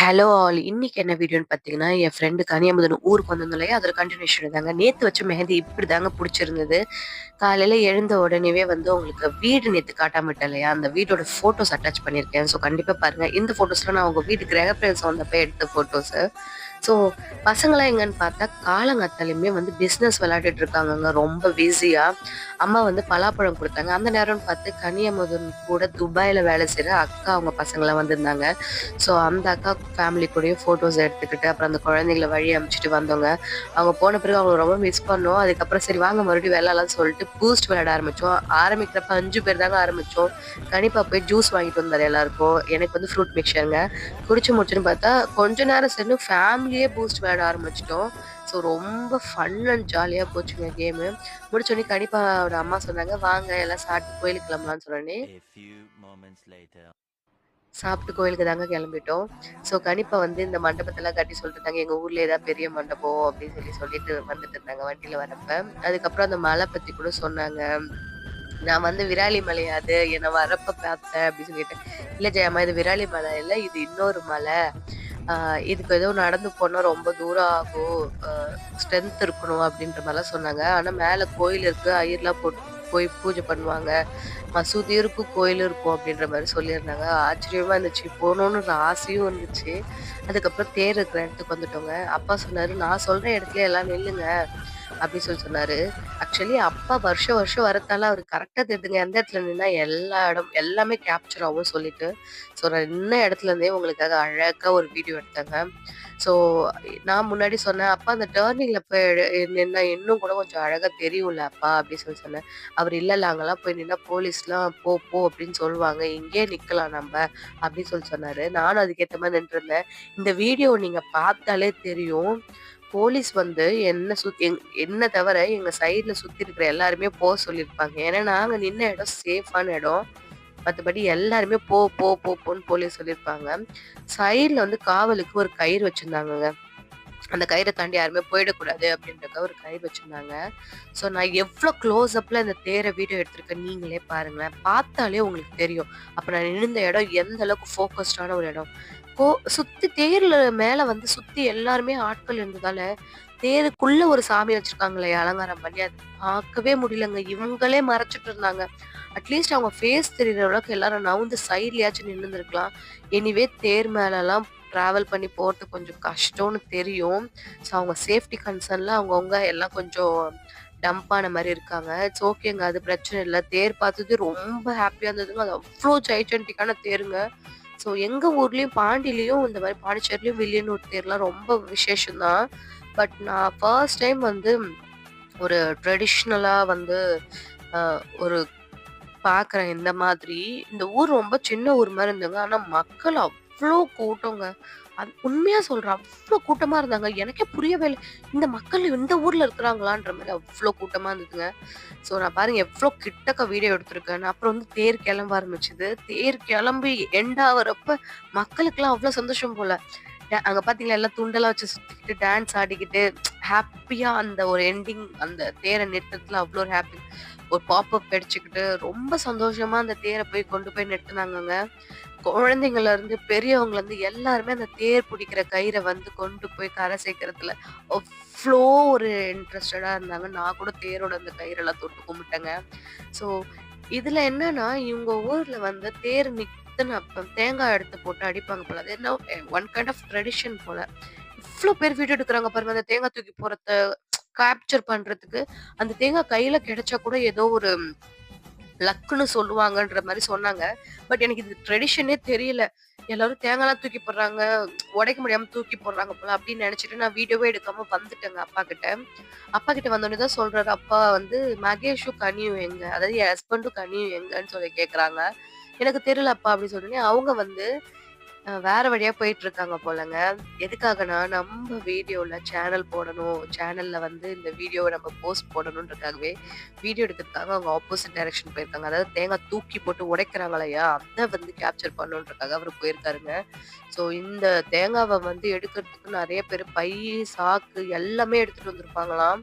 Hello all இன்னைக்கு என்ன வீடியோன்னு பார்த்தீங்கன்னா, என் ஃப்ரெண்டு கனியமுதன் ஊருக்கு வந்திருந்தோம் இல்லையா, அதில் கன்டினியூஷன் தாங்க. நேற்று வச்ச மெஹந்தி இப்படி தாங்க பிடிச்சிருந்தது. காலையில் எழுந்த உடனேவே வந்து உங்களுக்கு வீடு நேற்று காட்டாம இல்லையா, அந்த வீடோட ஃபோட்டோஸ் அட்டாச் பண்ணியிருக்கேன். ஸோ கண்டிப்பாக பாருங்கள் இந்த ஃபோட்டோஸ்லாம் நான் உங்கள் வீட்டு கிரகப்பிரவேசம் வந்தப்போ எடுத்த ஃபோட்டோஸு. ஸோ பசங்களாம் எங்கன்னு பார்த்தா, காலங்காத்தாலையுமே வந்து பிஸ்னஸ் விளையாடிட்டு இருக்காங்கங்க. ரொம்ப பிஸியாக அம்மா வந்து பலாப்பழம் கொடுத்தாங்க அந்த நேரம்னு பார்த்து கனியமுதன் கூட துபாயில் வேலை செய்கிற அக்கா அவங்க பசங்களாம் வந்திருந்தாங்க. ஸோ அந்த அக்கா ஃபேமிலி கூடயும் ஃபோட்டோஸ் எடுத்துக்கிட்டு, அப்புறம் அந்த குழந்தைங்கள வழி அமைச்சிட்டு வந்தோங்க. அவங்க போன பிறகு அவங்கள ரொம்ப மிஸ் பண்ணோம். அதுக்கப்புறம் சரி வாங்க மறுபடியும் விளையாடலாம்னு சொல்லிட்டு பூஸ்ட் விளையாட ஆரம்பித்தோம் ஆரம்பிக்கிறப்ப அஞ்சு பேர் தாங்க ஆரம்பித்தோம் கண்டிப்பாக போய் ஜூஸ் வாங்கிட்டு வந்தார் எல்லாருக்கும். எனக்கு வந்து ஃப்ரூட் மிக்சருங்க குடிச்சு முடிச்சுன்னு பார்த்தா, கொஞ்ச நேரம் சென்று ஃபேமிலியே பூஸ்ட் விளையாட ஆரம்பிச்சிட்டோம் ஸோ ரொம்ப ஃபன் அண்ட் ஜாலியா போச்சுங்க கேமு. முடிச்சோனே கனிப்பாவோட அம்மா சொன்னாங்க, "வாங்க எல்லாம் சாப்பிட்டு கோயிலுக்கு கிளம்பலாம்னு" சொன்னோனே A few moments later. சாப்பிட்டு கோயிலுக்கு தாங்க கிளம்பிட்டோம். ஸோ கனிப்பா வந்து இந்த மண்டபத்தெல்லாம் காட்டி சொல்லிட்டு இருந்தாங்க, "எங்க ஊர்லயே தான் பெரிய மண்டபம்" அப்படின்னு சொல்லி சொல்லிட்டு வந்துட்டு இருந்தாங்க வண்டியில வரப்ப. அதுக்கப்புறம் அந்த மலை பத்தி கூட சொன்னாங்க. நான் வந்து விராலி மலை அது என்ன வரப்ப பார்த்தேன் அப்படின்னு சொல்லிட்டேன். "இல்ல ஜெயம்மா இது விராலி மலை இல்ல, இது இன்னொரு மலை. இதுக்கு ஏதோ நடந்து போனால் ரொம்ப தூரம் ஆகும். ஸ்ட்ரென்த் இருக்கணும்" அப்படின்ற மாதிரிலாம் சொன்னாங்க. ஆனால் மேலே கோயில் இருக்குது ஐயர்லாம் போட்டு போய் பூஜை பண்ணுவாங்க. மசூதியும் இருக்கும், கோயிலும் இருக்கும் அப்படின்ற மாதிரி சொல்லியிருந்தாங்க. ஆச்சரியமாக இருந்துச்சு. போகணுன்னு ஆசையும் இருந்துச்சு. அதுக்கப்புறம் தேர் இருக்கிற இடத்துக்கு வந்துட்டோங்க. அப்பா சொன்னார் "நான் சொல்கிற இடத்துலயே எல்லாம் நில்லுங்க" அப்படின்னு சொல்லி சொன்னாரு. ஆக்சுவலி அப்பா வருஷம் வருஷம் வரத்தால அவர் கரெக்டாக தெரியுதுங்க. எந்த இடத்துல நின்னா எல்லா இடம் எல்லாமே கேப்சர் ஆகும் சொல்லிட்டு. ஸோ நான் இன்ன இடத்துல இருந்தே உங்களுக்காக அழகா ஒரு வீடியோ எடுத்தேங்க. ஸோ நான் முன்னாடி சொன்னேன், "அப்பா அந்த டேர்னிங்கில் போய் நின்னா இன்னும் கூட கொஞ்சம் அழகா தெரியும்ல அப்பா" அப்படின்னு சொல்லி சொன்னேன். அவர் இல்லைல்ல அங்கெல்லாம் போய் நின்னா போலீஸ்லாம் போ போ அப்படின்னு சொல்லுவாங்க. இங்கேயே நிக்கலாம் நம்ம அப்படின்னு சொல்லி சொன்னாரு. நானும் அதுக்கேற்ற மாதிரி நின்றுருந்தேன் இந்த வீடியோ நீங்க பார்த்தாலே தெரியும். போலீஸ் வந்து என்ன சுத்தி எங் என்ன தவிர எங்க சைட்ல சுத்தி இருக்கிற எல்லாருமே போக சொல்லியிருப்பாங்க. ஏன்னா நாங்க நின்ன இடம் சேஃபான இடம். மற்றபடி எல்லாருமே போ போ போ போன்னு போலீஸ் சொல்லியிருப்பாங்க. சைட்ல வந்து காவலுக்கு ஒரு கயிறு வச்சிருந்தாங்கங்க. அந்த கயிறை தாண்டி யாருமே போயிடக்கூடாது அப்படின்றக்க ஒரு கயிறு வச்சிருந்தாங்க. ஸோ நான் எவ்வளோ க்ளோஸ் அப்ல இந்த தேர வீடியோ எடுத்திருக்கேன் நீங்களே பாருங்களேன். பார்த்தாலே உங்களுக்கு தெரியும். அப்போ நான் நின்ன இடம் எந்த அளவுக்கு ஃபோக்கஸ்டான ஒரு இடம். கோ சுத்தி தேர்ல மேல வந்து சுத்தி எல்லாருமே ஆட்கள் இருந்ததால, தேருக்குள்ள ஒரு சாமி வச்சிருக்காங்களே அலங்காரம் பண்ணி, அது பார்க்கவே முடியலங்க. இவங்களே மறைச்சிட்டு இருந்தாங்க. அட்லீஸ்ட் அவங்க ஃபேஸ் தெரியிற அளவுக்கு எல்லாரும் நவுந்து சைட்லயாச்சும் நின்றுருக்கலாம் எனிவே தேர் மேலலாம் டிராவல் பண்ணி போறது கொஞ்சம் கஷ்டம்னு தெரியும். ஸோ அவங்க சேஃப்டி கன்சர்ன்ல அவங்கவுங்க எல்லாம் கொஞ்சம் டம்ப் ஆன மாதிரி இருக்காங்க. இட்ஸ் ஓகேங்க. அது பிரச்சனை இல்லை தேர் பார்த்தது ரொம்ப ஹாப்பியாக இருந்ததுங்க. அது அவ்வளோ ஜைஜென்டிக்கான தேருங்க. ஸோ எங்கள் ஊர்லேயும் பாண்டிலையும் இந்த மாதிரி பாண்டிச்சேரிலையும் வில்லியனூர் தேர்லாம் ரொம்ப விசேஷம்தான் பட் நான் ஃபர்ஸ்ட் டைம் வந்து ஒரு ட்ரெடிஷ்னலாக வந்து ஒரு பார்க்குறேன் இந்த மாதிரி. இந்த ஊர் ரொம்ப சின்ன ஊர் மாதிரி இருந்தது ஆனால் மக்கள் அவ்வளோ கூட்டங்க. அது உண்மையா சொல்கிறேன் அவ்வளோ கூட்டமா இருந்தாங்க. எனக்கே புரியவே இல்லை இந்த மக்கள் இந்த ஊர்ல இருக்கிறாங்களான்ற மாதிரி அவ்வளோ கூட்டமா இருந்ததுங்க. ஸோ நான் பாருங்க எவ்வளோ கிட்டக்க வீடியோ எடுத்திருக்கேன் அப்புறம் வந்து தேர் கிளம்ப ஆரம்பிச்சது. தேர் கிளம்பி எண்டாகிறப்ப மக்களுக்கெல்லாம் அவ்வளோ சந்தோஷம் போல. ட அங்க பார்த்தீங்களா எல்லாம் துண்டெல்லாம் வச்சு சுத்திக்கிட்டு, டான்ஸ் ஆடிக்கிட்டு, ஹாப்பியாக அந்த ஒரு எண்டிங் அந்த தேரை நிறுத்தத்துல அவ்வளோ ஒரு ஹாப்பி ஒரு பாப்பப் அடிச்சுக்கிட்டு ரொம்ப சந்தோஷமா அந்த தேரை போய் கொண்டு போய் நிறுத்துனாங்கங்க. குழந்தைங்கள்லேருந்து பெரியவங்கலேருந்து எல்லாருமே அந்த தேர் பிடிக்கிற கயிறை வந்து கொண்டு போய் கரை சேர்க்கறதுல அவ்வளோ ஒரு இன்ட்ரெஸ்டடாக இருந்தாங்க. நான் கூட தேரோட அந்த கயிறெல்லாம் தொட்டு கும்பிட்டேங்க. ஸோ இதில் என்னன்னா, இவங்க ஊரில் வந்து தேர் நிறுத்துனப்ப தேங்காய் எடுத்து போட்டு அடிப்பாங்க போல. அது என்ன ஒன் கைண்ட் ஆஃப் ட்ரெடிஷன் போல. இவ்வளோ பேர் வீடியோ எடுக்கிறாங்க பாருங்க. அந்த தேங்காய் தூக்கி போகிறத கேப்சர் பண்ணுறதுக்கு அந்த தேங்காய் கையில் கிடைச்சா கூட ஏதோ ஒரு லக்குன்னு சொல்லுவாங்கன்ற மாதிரி சொன்னாங்க. பட் எனக்கு இது ட்ரெடிஷனே தெரியல. எல்லாரும் தேங்காய்லாம் தூக்கி போடுறாங்க. உடைக்க முடியாம தூக்கி போடுறாங்க போல அப்படின்னு நினைச்சிட்டு நான் வீடியோவே எடுக்காம வந்துட்டேங்க அப்பாகிட்ட. அப்பாகிட்ட வந்தோடனே தான் சொல்றாரு, அப்பா வந்து மகேஷும், கனியும் எங்க? அதாவது என் ஹஸ்பண்டும், கனியும் எங்கன்னு சொல்லி கேட்குறாங்க. எனக்கு தெரியல அப்பா அப்படின்னு சொன்னோனே, அவங்க வந்து வேற வழியா போயிட்டுருக்காங்க போலங்க. எதுக்காகனா நம்ம வீடியோல சேனல் போடணும். சேனல்ல வந்து இந்த வீடியோவை நம்ம போஸ்ட் போடணுன்றதுக்காகவே, வீடியோ எடுக்கிறதுக்காக அவங்க ஆப்போசிட் டைரக்ஷன் போயிருக்காங்க. அதாவது தேங்காய் தூக்கி போட்டு உடைக்கிறாங்க இல்லையா? அதை வந்து கேப்சர் பண்ணணுன்றதுக்காக அவர் போயிருக்காருங்க. ஸோ இந்த தேங்காவை வந்து எடுக்கிறதுக்கு நிறைய பேர் பை, சாக்கு எல்லாமே எடுத்துட்டு வந்திருப்பாங்களாம்.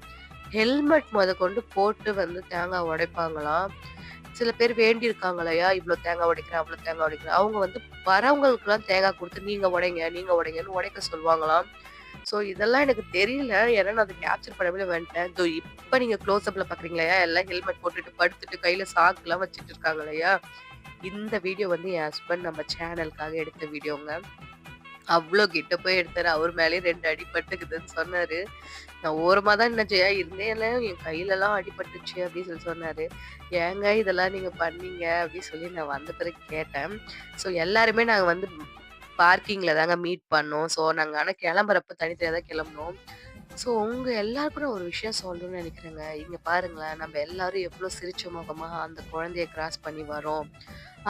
ஹெல்மெட் மொதற்கொண்டு போட்டு வந்து தேங்காய் உடைப்பாங்களாம். சில பேர் வேண்டியிருக்காங்களையா இவ்வளோ தேங்காய் உடைக்கிறேன், அவ்வளோ தேங்காய் உடைக்கிறேன். அவங்க வந்து வரவங்களுக்குலாம் தேங்காய் கொடுத்து நீங்க உடைங்க, நீங்க உடைங்கன்னு உடைக்க சொல்லுவாங்களாம். ஸோ இதெல்லாம் எனக்கு தெரியல. ஏன்னா நான் அதை கேப்சர் பண்ணவே வந்துட்டேன். இதோ இப்ப நீங்க க்ளோஸ் அப்ல பார்க்குறீங்கல்லையா, எல்லாம் ஹெல்மெட் போட்டுட்டு படுத்துட்டு கையில சாக்குலாம் வச்சுட்டு இருக்காங்க இல்லையா, இந்த வீடியோ வந்து என் ஹஸ்பண்ட் நம்ம சேனலுக்காக எடுத்த வீடியோங்க. அவ்வளோ கிட்ட போய் எடுத்தாரு. அவர் மேலயே 2 அடி பட்டுக்குதுன்னு சொன்னாரு. நான் ஓரமாக தான் நின்னேன். இருந்தேன் என் கையிலலாம் அடிபட்டுச்சு அப்படின்னு சொல்லி சொன்னாரு. ஏங்க இதெல்லாம் நீங்கள் பண்ணீங்க? அப்படின்னு சொல்லி நான் வந்த பிறகு கேட்டேன். ஸோ எல்லாருமே நாங்கள் வந்து பார்க்கிங்கில் தாங்க மீட் பண்ணோம். ஸோ நாங்கள் ஆனால் கிளம்புறப்ப தனித்தனியாக தான் கிளம்புனோம். ஸோ உங்கள் எல்லாருக்கும் நான் ஒரு விஷயம் சொல்லணும்னு நினைக்கிறேங்க இங்கே பாருங்களேன், நம்ம எல்லாரும் எவ்வளோ சிரிச்ச முகமாக அந்த குழந்தைய கிராஸ் பண்ணி வரோம்.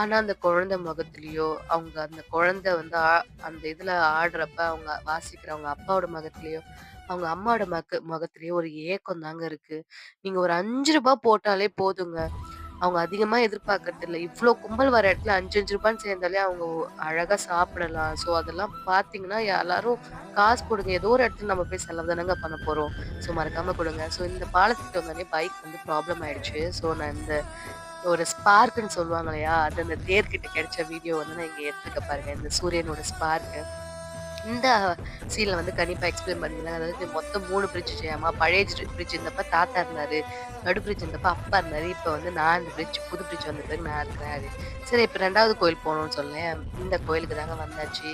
ஆனால் அந்த குழந்தை முகத்துலேயோ அவங்க அந்த குழந்தை வந்து ஆ அந்த இதில் ஆடுறப்ப அவங்க வாசிக்கிற அவங்க அப்பாவோட முகத்துலேயோ அவங்க அம்மாவோட மக முகத்துலேயோ ஒரு ஏக்கம் தாங்க இருக்குது நீங்கள் ஒரு அஞ்சு ரூபா போட்டாலே போதுங்க. அவங்க அதிகமாக எதிர்பார்க்கறது இல்லை இவ்வளோ கும்பல் வர இடத்துல அஞ்சு அஞ்சு ரூபான்னு சேர்ந்தாலே அவங்க அழகாக சாப்பிடலாம். ஸோ அதெல்லாம் பார்த்தீங்கன்னா, எல்லாரும் காசு கொடுங்க ஏதோ ஒரு இடத்துல நம்ம போய் செலவு தானங்க பண்ண போறோம். ஸோ மறக்காம கொடுங்க ஸோ இந்த பாலத்துக்கு வந்தோடனே பைக் வந்து ப்ராப்ளம் ஆயிடுச்சு. ஸோ நான் இந்த ஒரு ஸ்பார்க்குன்னு சொல்லுவாங்க இல்லையா? அது அந்த தேர்கிட்ட கிடைச்ச வீடியோ வந்து நான் இங்கே எடுத்துக்க பாருங்க. இந்த சூரியனோட ஸ்பார்க்கு. இந்த சீனில் வந்து கண்டிப்பாக எக்ஸ்பிளைன் பண்ணியிருந்தாங்க. அதாவது மொத்தம் மூணு பிரிட்ஜ் செய்யாமல் பழைய பிரிட்ஜ் இருந்தப்ப தாத்தா இருந்தார் நடு பிரிட்ஜ் இருந்தப்ப அப்பா இருந்தார் இப்போ வந்து நான் இந்த பிரிட்ஜ் புது பிரிட்ஜ் வந்த பிறகு நான் இருக்கிறேன் சரி இப்போ ரெண்டாவது கோயில் போகணும்னு சொல்லேன். இந்த கோயிலுக்கு தாங்க வந்தாச்சு.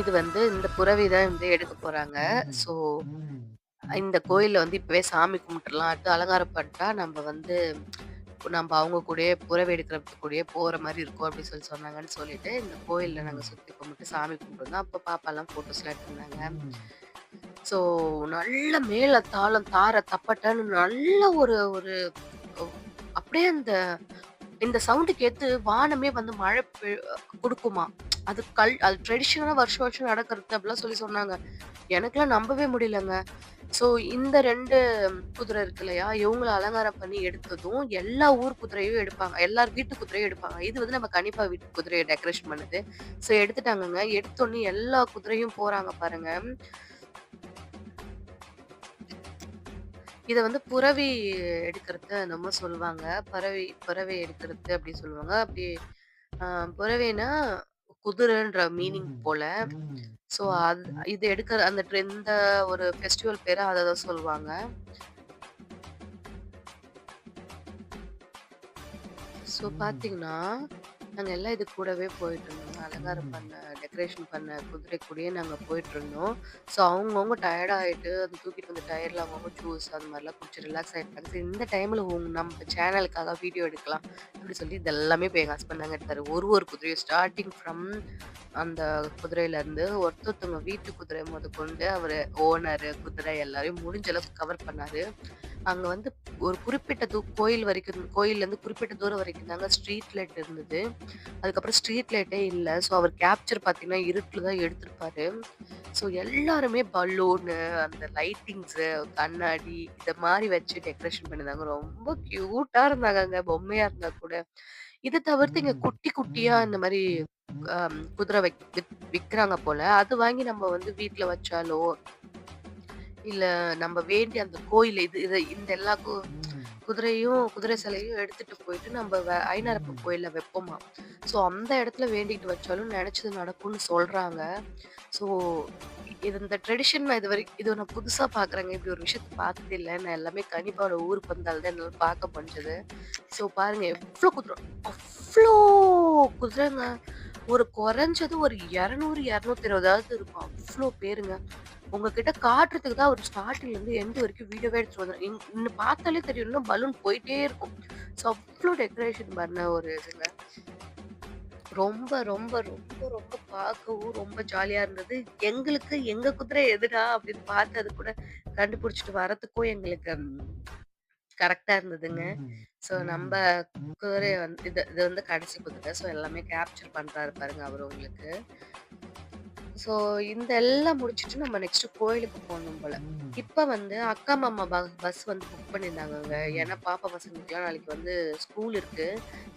இது வந்து இந்த புரவி தான் வந்து எடுக்க போறாங்க. ஸோ இந்த கோயில்ல வந்து இப்பவே சாமி கும்பிட்டுறலாம். அடுத்து அலங்காரம் பண்ணிட்டா நம்ப வந்து நம்ப அவங்க கூடயே புரவி எடுக்கிறதுக்கு கூடயே போற மாரி இருக்கும் அப்படின்னு சொல்லி சொன்னாங்கன்னு சொல்லிட்டு, இந்த கோயில்ல நாங்க சுத்தி கும்பிட்டு சாமி கும்பிட்டுருந்தோம். அப்ப பாப்பாலாம் ஃபோட்டோஸ்லாம் எடுத்திருந்தாங்க. ஸோ நல்ல மேள தாளம், தார தப்பட்டன்னு நல்ல ஒரு ஒரு அப்படியே அந்த இந்த சவுண்டுக்கு ஏத்து வானமே வந்து மழை பெ குடுக்குமாம். அது கல் அது ட்ரெடிஷ்னலாக வருஷம் வருஷம் நடக்கிறது அப்படிலாம் சொல்லி சொன்னாங்க. எனக்குலாம் நம்பவே முடியலங்க. ஸோ இந்த ரெண்டு குதிரை இருக்கு இல்லையா? இவங்கள அலங்காரம் பண்ணி எடுத்ததும், எல்லா ஊர் குதிரையும் எடுப்பாங்க. எல்லார் வீட்டு குதிரையும் எடுப்பாங்க. இது வந்து நம்ம கண்டிப்பாக வீட்டு குதிரையை டெக்கரேஷன் பண்ணுது ஸோ எடுத்துட்டாங்கங்க. எடுத்தோனே எல்லா குதிரையும் போறாங்க பாருங்க. இதை வந்து புறவி எடுக்கிறது நம்ம சொல்லுவாங்க. பறவை பறவை எடுக்கிறது அப்படி சொல்லுவாங்க. அப்படி புறவைனா குதிரைன்ற மீனிங் போல. ஸோ அது இது எடுக்கிற அந்த இந்த ஒரு ஃபெஸ்டிவல் பேர அத தான் சொல்லுவாங்க. ஸோ பார்த்தீங்கன்னா, நாங்க எல்லாம் இது கூடவே போயிட்டுருந்தோங்க. அலங்காரம் பண்ண, டெக்கரேஷன் பண்ண குதிரை கூடயே நாங்க போயிட்டுருந்தோம். ஸோ அவங்கவங்க டயர்ட் ஆயிட்டு, அது தூக்கிட்டு வந்த டயர்ல அவங்கவங்க ஜூஸ் அது மாரிலாம் குடிச்சு ரிலாக்ஸ் ஆயிட்டாங்க. சரி இந்த டைம்ல உங் நம்ம சேனலுக்காக வீடியோ எடுக்கலாம். அப்படி சொல்லி இது எல்லாமே இப்ப எங்க ஹஸ்பண்ட் தாங்க எடுத்தாரு. ஒரு ஒரு குதிரையும் ஸ்டார்ட்டிங் ஃப்ரம் அந்த குதிரையிலருந்து ஒருத்தொருத்தவங்க வீட்டு குதிரை மொதற்கொண்டு அவரு ஓனரு, குதிரை எல்லாரையும் முடிஞ்ச அளவுக்கு கவர் பண்ணாரு. அங்க வந்து ஒரு குறிப்பிட்ட தூ கோயில் வரைக்கும் கோயில்லேருந்து குறிப்பிட்ட தூரம் வரைக்கும் தாங்க ஸ்ட்ரீட் லைட் இருந்தது. அதுக்கப்புறம் ஸ்ட்ரீட் லைட்டே இல்ல. ஸோ அவர் கேப்சர் பார்த்தீங்கன்னா, இருட்டுல தான் எடுத்திருப்பாரு. ஸோ எல்லாருமே பலூனு, அந்த லைட்டிங்ஸு, கண்ணாடி இத மாரி வச்சு டெக்கரேஷன் பண்ணியிருந்தாங்க. ரொம்ப கியூட்டா இருந்தாங்கங்க. பொம்மையா இருந்தா கூட. இத தவிர்த்து இங்க குட்டி குட்டியா இந்த அ குதிரை விக்கிறாங்க போல. அது வாங்கி நம்ம வந்து வீட்ல வச்சாலோ இல்ல நம்ம வேண்டிய அந்த கோயில் இது இத இந்த எல்லா கு குதிரையும் குதிரை சிலையும் எடுத்துட்டு போயிட்டு நம்ம வ ஐனாரப்ப கோயில்ல வைப்போமாம். ஸோ அந்த இடத்துல வேண்டிக்கிட்டு வச்சாலும் நெனச்சது நடக்கும்னு சொல்றாங்க. ஸோ இது இந்த ட்ரெடிஷன் நான் இதுவரைக்கும் இது நான் புதுசா பார்க்குறேங்க. இப்படி ஒரு விஷயத்த பார்த்ததே இல்ல. நான் எல்லாமே கணிப்பாவோட ஊருக்கு வந்தால் தான் என்னால பார்க்க முடிஞ்சது. ஸோ பாருங்க எவ்ளோ குதிரை அவ்ளோ குதிரைங்க. ஒரு குறைஞ்சது ஒரு 200, 220 இருக்கும். அவ்ளோ பேருங்க. உங்ககிட்ட காட்டுறதுக்கு தான் ஒரு ஸ்டார்ட்டிங்லேருந்து எந்த வரைக்கும் வீடியோவே எடுத்து வந்தேன். இன்னும் பார்த்தாலே தெரியும். இன்னும் பலூன் போயிட்டே இருக்கும். ஸோ அவ்வளோ டெக்கரேஷன் பண்ண ஒரு இதுங்க. ரொம்ப, ரொம்ப, ரொம்ப, ரொம்ப பார்க்கவும் ரொம்ப ஜாலியா இருந்தது. எங்களுக்கு எங்க குதிரை எதுடா அப்படின்னு பார்த்து அது கூட கண்டுபிடிச்சிட்டு வரத்துக்கும் எங்களுக்கு கரெக்டா இருந்ததுங்க. ஸோ நம்ம குதிரை வந்து இது இது வந்து கடைசி குதிரை. ஸோ எல்லாமே கேப்சர் பண்றாரு பாருங்க அவர் உங்களுக்கு. ஸோ இந்த எல்லாம் முடிச்சுட்டு நம்ம நெக்ஸ்ட் கோயிலுக்கு போகணும் போல. இப்ப வந்து அக்கா, மாமா பஸ் வந்து புக் பண்ணியிருந்தாங்கங்க. ஏன்னா பாப்பா பசங்களுக்குலாம் நாளைக்கு வந்து ஸ்கூல் இருக்கு.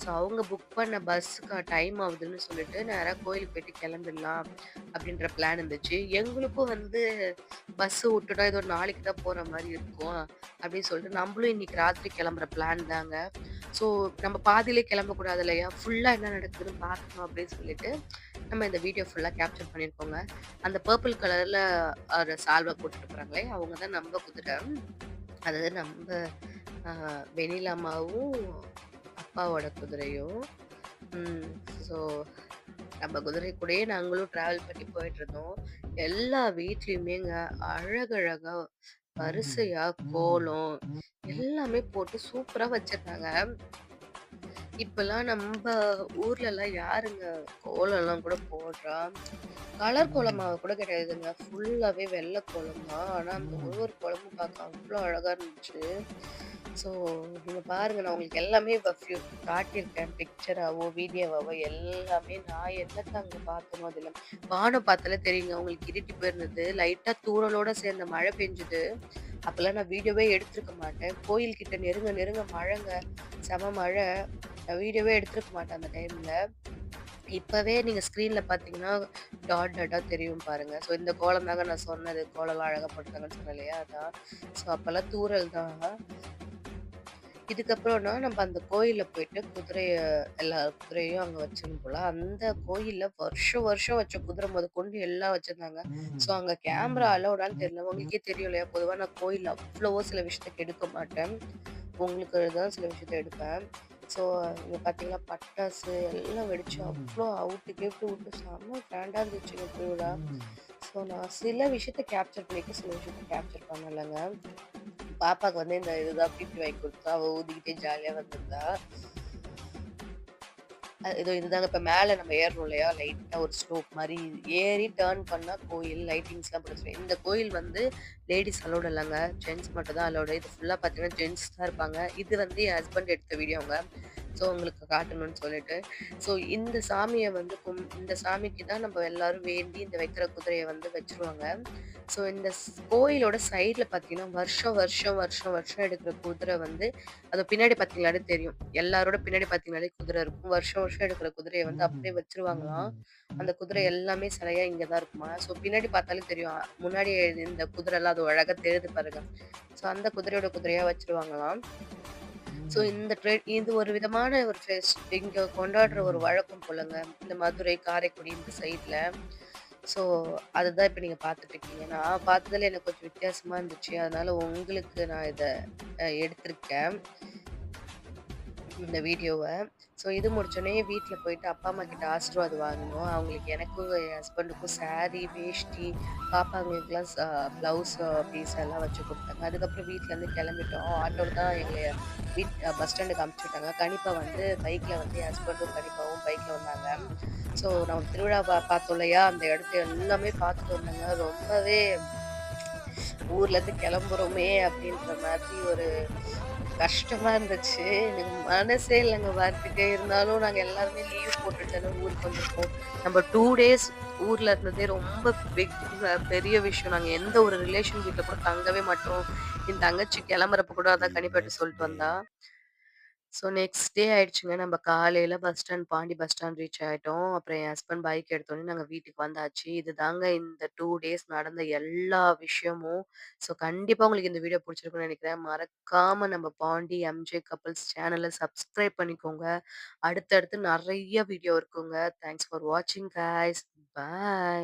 ஸோ அவங்க புக் பண்ண பஸ்ஸுக்கு டைம் ஆகுதுன்னு சொல்லிட்டு, நேரா கோயிலுக்கு போயிட்டு கிளம்பிடலாம் அப்படின்ற பிளான் இருந்துச்சு. எங்களுக்கும் வந்து பஸ் விட்டுட்டா ஏதோ நாளைக்கு தான் போற மாரி இருக்கும். அப்படின்னு சொல்லிட்டு நம்மளும் இன்னைக்கு ராத்திரி கிளம்புற பிளான் தாங்க. ஸோ நம்ம பாதியிலே கிளம்பக்கூடாது இல்லையா? ஃபுல்லா என்ன நடக்குதுன்னு பார்க்கணும் அப்படின்னு சொல்லிட்டு, நம்ம இந்த வீடியோ ஃபுல்லா கேப்சர் பண்ணியிருக்கோங்க. அந்த பர்பிள் கலர்ல ஒரு சால்வ போட்டுட்டு போறாங்களே, அவங்க தான் நம்ப குதிரை. அதாவது வெண்ணிலா அம்மாவும், அப்பாவோட குதிரையும். ஸோ நம்ம குதிரை கூடயே நாங்களும் டிராவல் பண்ணி போயிட்டுருந்தோம். எல்லா வீட்லயுமேங்க அழகழகா வரிசையா கோலம் எல்லாமே போட்டு சூப்பரா வச்சிருந்தாங்க. இப்பலாம் நம்ம ஊர்லலாம் யாருங்க கோலம்லாம் கூட போடுறா? கலர் கோலமாக கூட கிடையாதுங்க. ஃபுல்லாவே வெள்ளை கோலம் தான். ஆனால் அந்த ஒரு ஒரு கோலமும் பார்க்க அவ்வளோ அழகா இருந்துச்சு. ஸோ நீங்க பாருங்க நான் உங்களுக்கு எல்லாமே இப்ப காட்டியிருக்கேன். பிக்சராவோ, வீடியோவாவோ எல்லாமே நான் என்னத்தை அங்கே பார்த்தனோ அதில் வானம் பார்த்தாலே தெரியுங்க. உங்களுக்கு இருட்டி போயிருந்தது. லைட்டாக தூரலோட சேர்ந்த மழை பெஞ்சுது. அப்போல்லாம் நான் வீடியோவே எடுத்திருக்க மாட்டேன். கோயில்கிட்ட நெருங்க நெருங்க மழைங்க. செம மழை. நான் வீடியோவே எடுத்திருக்க மாட்டேன் அந்த டைம்ல. இப்பவே நீங்க ஸ்க்ரீன்ல பார்த்தீங்கன்னா, டாட் டாட்டா தெரியும் பாருங்க. ஸோ இந்த கோலம் தாங்க நான் சொன்னது. கோலம்லாம் அழகா போட்டுருக்காங்கன்னு சொன்னேன் இல்லையா? அதான். ஸோ அப்பலாம் தூறல் தான். இதுக்கப்புறம்னா நம்ம அந்த கோயில்ல போயிட்டு குதிரைய எல்லா குதிரையும் அங்க வச்சிருந்தோம் போல. அந்த கோயில்ல வருஷம் வருஷம் வச்ச குதிரை மொதற்கொண்டு எல்லாம் வச்சிருந்தாங்க. ஸோ அங்க கேமரா அலோவ்டான்னு தெரியல. உங்களுக்கே தெரியும் இல்லையா? பொதுவா நான் கோயில்ல அவ்வளவோ சில விஷயத்துக்கு எடுக்க மாட்டேன். உங்களுக்கு தான் சில விஷயத்த எடுப்பேன். ஸோ இங்க பார்த்தீங்கன்னா, பட்டாசு எல்லாம் வெடிச்சு அவ்ளோ அவுட்டு கேட்டு விட்டு செம்ம கிராண்டா இருந்துச்சுங்க திருவிழா. ஸோ நான் சில விஷயத்த கேப்சர் பண்ணியிருக்கேன். சில விஷயத்த கேப்சர் பண்ணலங்க. பாப்பாக்கு வந்து இந்த இதுதான் பீப்பி வாங்கி குடுத்தா. அவ ஊதிக்கிட்டே ஜாலியா வந்திருந்தா. இதோ இதுதாங்க இப்போ மேல நம்ம ஏறணும் இல்லையா? லைட்டாக ஒரு ஸ்லோப் மாதிரி ஏறி டேர்ன் பண்ணா கோயில். லைட்டிங்ஸ்லாம் போட்டு இந்த கோயில் வந்து லேடீஸ் அலோடு இல்லைங்க ஜென்ட்ஸ் மட்டும் தான் அலோடு இது ஃபுல்லா பார்த்தீங்கன்னா, ஜென்ட்ஸ் தான் இருப்பாங்க. இது வந்து என் ஹஸ்பண்ட் எடுத்த வீடியோங்க. ஸோ உங்களுக்கு காட்டணும்னு சொல்லிட்டு. ஸோ இந்த சாமிய வந்து கும் இந்த சாமிக்கு தான் நம்ம எல்லாரும் வேண்டி இந்த வைக்கிற குதிரைய வந்து வச்சுருவாங்க. ஸோ இந்த கோயிலோட சைட்ல பார்த்தீங்கன்னா, வருஷம் வருஷம் வருஷம் வருஷம் எடுக்கிற குதிரை வந்து அது பின்னாடி பார்த்தீங்கனாலே தெரியும். எல்லாரோட பின்னாடி பார்த்தீங்கனாலே குதிரை இருக்கும். வருஷம் வருஷம் எடுக்கிற குதிரைய வந்து அப்படியே வச்சுருவாங்களாம். அந்த குதிரை எல்லாமே சிலையா இங்க தான் இருக்குமா. ஸோ பின்னாடி பார்த்தாலே தெரியும். முன்னாடி இந்த குதிரைலாம் அது அழகா தெரியுது பாருங்க. ஸோ அந்த குதிரையோட குதிரையா வச்சுருவாங்களாம். ஸோ இந்த ட்ரெட் இது ஒரு விதமான ஒரு ஃபெஸ்ட் இங்கே கொண்டாடுற ஒரு வழக்கம் போலங்க. இந்த மதுரை, காரைக்குடி இந்த சைடில் ஸோ அதுதான் இப்போ நீங்கள் பார்த்துட்ருக்கீங்க நான் பார்த்ததில் எனக்கு கொஞ்சம் வித்தியாசமாக இருந்துச்சு. அதனால் உங்களுக்கு நான் இதை எடுத்திருக்கேன். இந்த வீடியோவை ஸோ இது முடிச்சோடனே வீட்டில் போயிட்டு அப்பா, அம்மா கிட்ட ஆசீர்வாதம் வாங்கணும். அவங்களுக்கு எனக்கும் என் ஹஸ்பண்டுக்கும் சாரீ வேஷ்டி, பாப்பாங்களுக்குலாம் ப்ளவுஸ் பீஸ் எல்லாம் வச்சு கொடுத்தாங்க அதுக்கப்புறம் வீட்டிலேருந்து கிளம்பிட்டோம். ஆட்டோவில் தான் எங்களை வீட் பஸ் ஸ்டாண்டுக்கு அமுச்சு விட்டாங்க. வந்து பைக்கில் வந்து என் ஹஸ்பண்டும், கணிப்பாவும் பைக்கில் வந்தாங்க. ஸோ நம்ம திருவிழா பா பார்த்தோம் இல்லையா? அந்த இடத்த எல்லாமே பார்த்துட்டு வந்தாங்க ரொம்பவே ஊர்லேருந்து கிளம்புறோமே அப்படின்ற மாதிரி ஒரு கஷ்டமா இருந்துச்சு. எனக்கு மனசே இல்லைங்க வரதுக்கு. இருந்தாலும் நாங்கள் எல்லாருமே லீவ் போட்டுட்டு ஊருக்கு வந்திருக்கோம். நம்ம டூ டேஸ் ஊர்ல இருந்ததே ரொம்ப பிக் பெரிய விஷயம். நாங்கள் எந்த ஒரு ரிலேஷன் வீட்டில் கூட தங்கவே மாட்டோம். என் தங்கச்சி கிளம்புறப்ப கூட அதான் கனிப்பட்டு சொல்லிட்டு வந்தா. ஸோ நெக்ஸ்ட் டே ஆயிடுச்சுங்க. நம்ம காலையில bus stand Pondy bus stand reach ஆயிட்டோம். அப்புறம் என் ஹஸ்பண்ட் பைக் எடுத்தோனே நாங்க வீட்டுக்கு வந்தாச்சு. இதுதாங்க இந்த 2 டேஸ் நடந்த எல்லா விஷயமும். ஸோ கண்டிப்பா உங்களுக்கு இந்த வீடியோ புடிச்சிருக்கும்னு நினைக்கிறேன் மறக்காம நம்ம பாண்டி எம்ஜே கப்பிள்ஸ் சேனல சப்ஸ்கிரைப் பண்ணிக்கோங்க. அடுத்தடுத்து நெறைய வீடியோ இருக்குங்க. தேங்க்ஸ் ஃபார் வாட்சிங் காய்ஸ். பாய்.